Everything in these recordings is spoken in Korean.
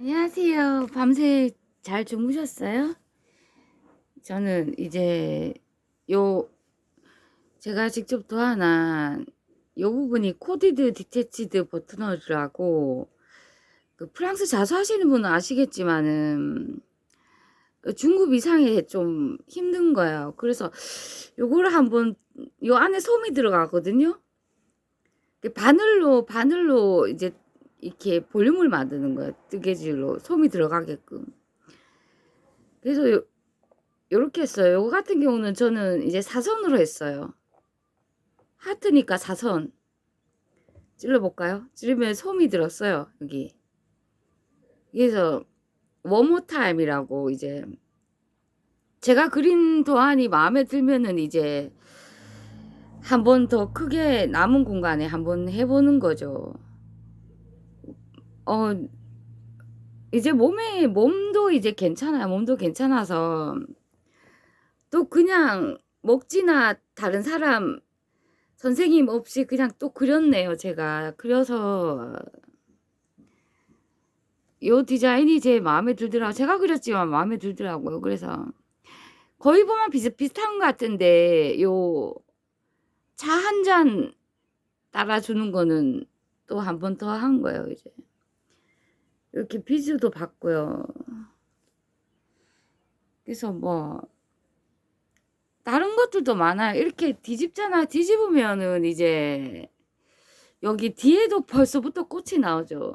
안녕하세요. 밤새 잘 주무셨어요? 저는 이제 요 제가 직접 도안한 요 부분이 코디드 디테치드 버트너라고 그 프랑스 자수하시는 분은 아시겠지만은 그 중급 이상에 좀 힘든 거예요. 그래서 요거를 한번 요 안에 솜이 들어가거든요. 그 바늘로 바늘로 이제 이렇게 볼륨을 만드는 거예요. 뜨개질로 솜이 들어가게끔. 그래서 요, 요렇게 했어요. 요거 같은 경우는 저는 이제 사선으로 했어요. 하트니까 사선. 찔러볼까요? 찌르면 솜이 들었어요. 여기. 그래서 원모 타임이라고 이제 제가 그린 도안이 마음에 들면은 이제 한 번 더 크게 남은 공간에 한 번 해보는 거죠. 어, 이제 몸에, 몸도 이제 괜찮아요. 몸도 괜찮아서. 또 그냥 먹지나 다른 사람, 선생님 없이 그냥 또 그렸네요. 제가. 그려서, 요 디자인이 제 마음에 들더라고요. 제가 그렸지만 마음에 들더라고요. 그래서, 거의 보면 비슷비슷한 것 같은데, 요, 차 한 잔 따라주는 거는 또 한 번 더 한 거예요, 이제. 이렇게 비즈도 받고요. 그래서 뭐 다른 것들도 많아요. 이렇게 뒤집잖아. 뒤집으면은 이제 여기 뒤에도 벌써부터 꽃이 나오죠.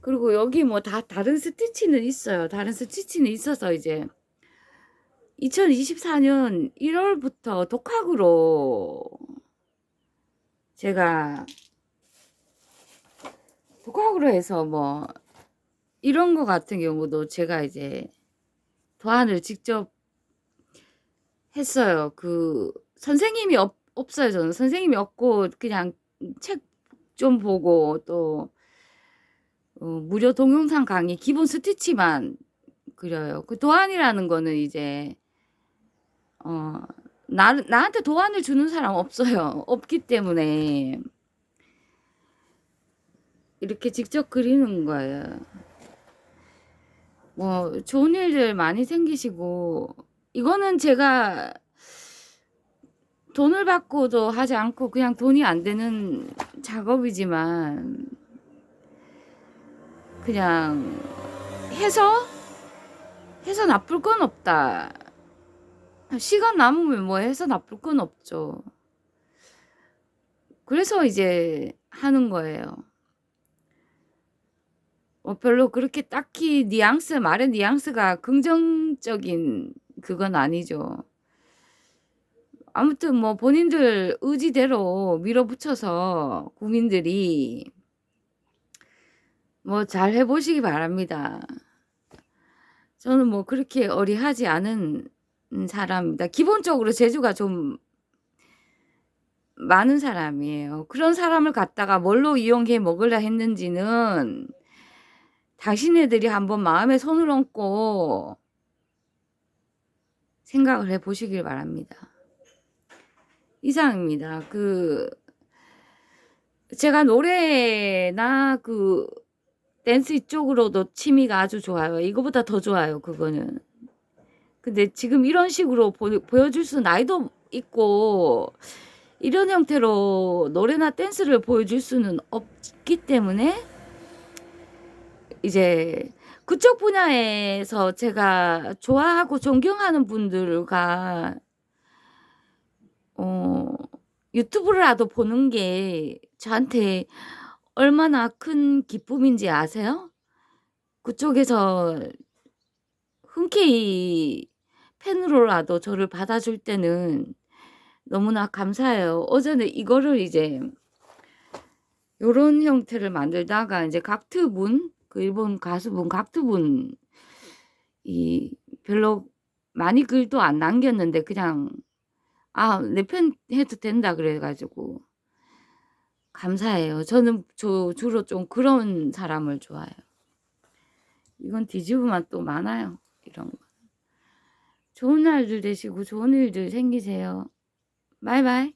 그리고 여기 뭐 다 다른 스티치는 있어요. 다른 스티치는 있어서 이제 2024년 1월부터 독학으로 제가 독학으로 해서 뭐 이런 거 같은 경우도 제가 이제 도안을 직접 했어요. 그 선생님이 없, 없어요. 저는 선생님이 없고 그냥 책 좀 보고 또 어, 무료 동영상 강의 기본 스티치만 그려요. 그 도안이라는 거는 이제 어 나, 나한테 도안을 주는 사람 없어요. 없기 때문에 이렇게 직접 그리는 거예요. 뭐 좋은 일들 많이 생기시고 이거는 제가 돈을 받고도 하지 않고 그냥 돈이 안 되는 작업이지만 그냥 해서 해서 나쁠 건 없다. 시간 남으면 뭐 해서 나쁠 건 없죠. 그래서 이제 하는 거예요. 뭐 별로 그렇게 딱히 뉘앙스, 말의 뉘앙스가 긍정적인 그건 아니죠. 아무튼 뭐 본인들 의지대로 밀어붙여서 국민들이 뭐 잘 해 보시기 바랍니다. 저는 뭐 그렇게 어리하지 않은 사람입니다. 기본적으로 재주가 좀 많은 사람이에요. 그런 사람을 갖다가 뭘로 이용해 먹으려 했는지는 당신네들이 한번 마음에 손을 얹고 생각을 해 보시길 바랍니다. 이상입니다. 그 제가 노래나 그 댄스 이쪽으로도 취미가 아주 좋아요. 이거보다 더 좋아요. 그거는. 근데 지금 이런 식으로 보, 보여줄 수 나이도 있고 이런 형태로 노래나 댄스를 보여줄 수는 없기 때문에 이제 그쪽 분야에서 제가 좋아하고 존경하는 분들과 어, 유튜브라도 보는 게 저한테 얼마나 큰 기쁨인지 아세요? 그쪽에서 흔쾌히 팬으로라도 저를 받아줄 때는 너무나 감사해요. 어제는 이거를 이제 요런 형태를 만들다가 이제 각트분 그 일본 가수분 각트분 이 별로 많이 글도 안 남겼는데 그냥 아 내 편 해도 된다 그래가지고 감사해요. 저는 저 주로 좀 그런 사람을 좋아해요. 이건 뒤집으면 또 많아요. 이런 거. 좋은 날들 되시고 좋은 일들 생기세요. 바이바이.